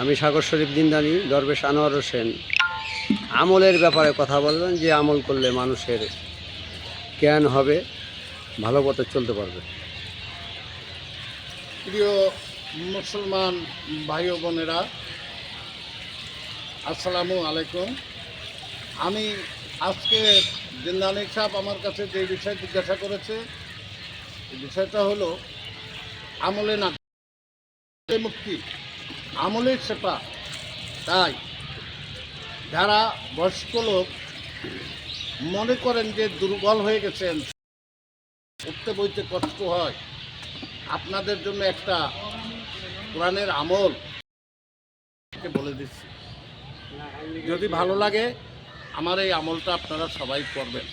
আমি সাগর শরীফ দিনদানি, দরবেশ আনোয়ার হোসেন। আমলের ব্যাপারে কথা বলবেন, যে আমল করলে মানুষের জ্ঞান হবে, ভালো পথে চলতে পারবে। প্রিয় মুসলমান ভাই বোনেরা, আসসালামু আলাইকুম। আমি আজকে জিন্দানি সাহেব আমার কাছে যে বিষয় জিজ্ঞাসা করেছে, বিষয়টা হলো আমলে না মুক্তি। আমলের সেটা তাই যারা বয়স্ক লোক মনে করেন যে দুর্বল হয়ে গেছেন, উঠতে বইতে কষ্ট হয়, আপনাদের জন্য একটা কোরআনের আমল বলে দিচ্ছি। যদি ভালো লাগে আমার এই আমলটা আপনারা সবাই করবেন।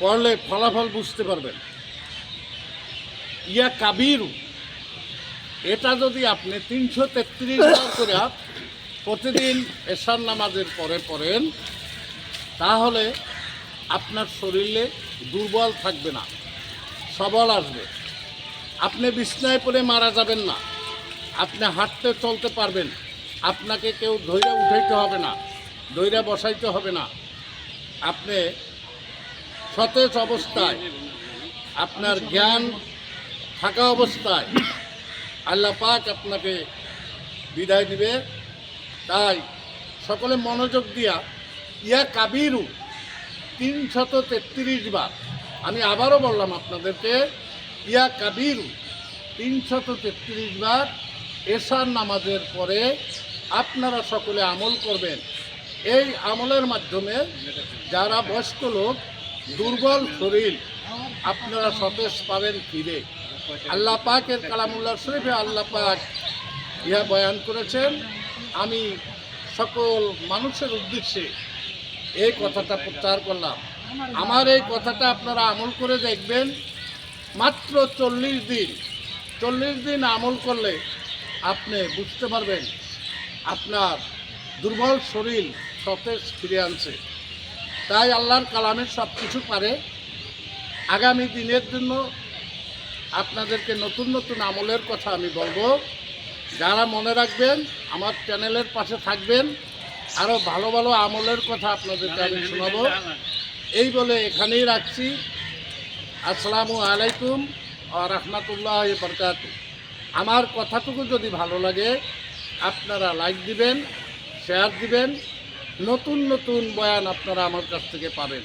করলে ফলাফল বুঝতে পারবেন। ইয়া কাবিরু এটা যদি আপনি তিনশো তেত্রিশ বার করে প্রতিদিন এশার নামাজের পরে পড়েন, তাহলে আপনার শরীরে দুর্বল থাকবে না, সবল আসবে। আপনি বিছনায় পড়ে মারা যাবেন না, আপনি হাঁটতে চলতে পারবেন, আপনাকে কেউ ধৈর্য উঠাইতে হবে না, ধৈর্য বসাইতে হবে না। আপনি সতেজ অবস্থায়, আপনার জ্ঞান থাকা অবস্থায় আল্লাহ পাক আপনাকে বিদায় দিবে। তাই সকলে মনোযোগ দিয়া, ইয়া কাবিরু, তিনশত তেত্রিশ বার। আমি আবারও বললাম আপনাদেরকে, ইয়া কাবিরু, তিনশত তেত্রিশ বার এশার নামাজের পরে আপনারা সকলে আমল করবেন। এই আমলের মাধ্যমে যারা বয়স্ক লোক, দুর্বল শরীর আপনারা সতেজ পাবেন ফিরে। আল্লাহ পাকের কালামুল্লাহ শরীফে আল্লাহ পাক ইহা বয়ান করেছেন। আমি সকল মানুষের উদ্দেশ্যে এই কথাটা প্রচার করলাম। আমার এই কথাটা আপনারা আমল করে দেখবেন। মাত্র চল্লিশ দিন চল্লিশ দিন আমল করলে আপনি বুঝতে পারবেন আপনার দুর্বল শরীর সতেজ ফিরে আনছে। তাই আল্লাহর কালামের সব কিছু পারে। আগামী দিনের জন্য আপনাদেরকে নতুন নতুন আমলের কথা আমি বলব। যারা মনে রাখবেন, আমার চ্যানেলের পাশে থাকবেন আরও ভালো ভালো আমলের কথা আপনাদেরকে আমি শোনাবো। এই বলে এখানেই রাখছি। আসসালামু আলাইকুম রহমতুল্লাহ বরকাত আমার কথাটুকু যদি ভালো লাগে, আপনারা লাইক দিবেন, শেয়ার দিবেন। নতুন নতুন বয়ান আপনারা আমার কাছ থেকে পাবেন।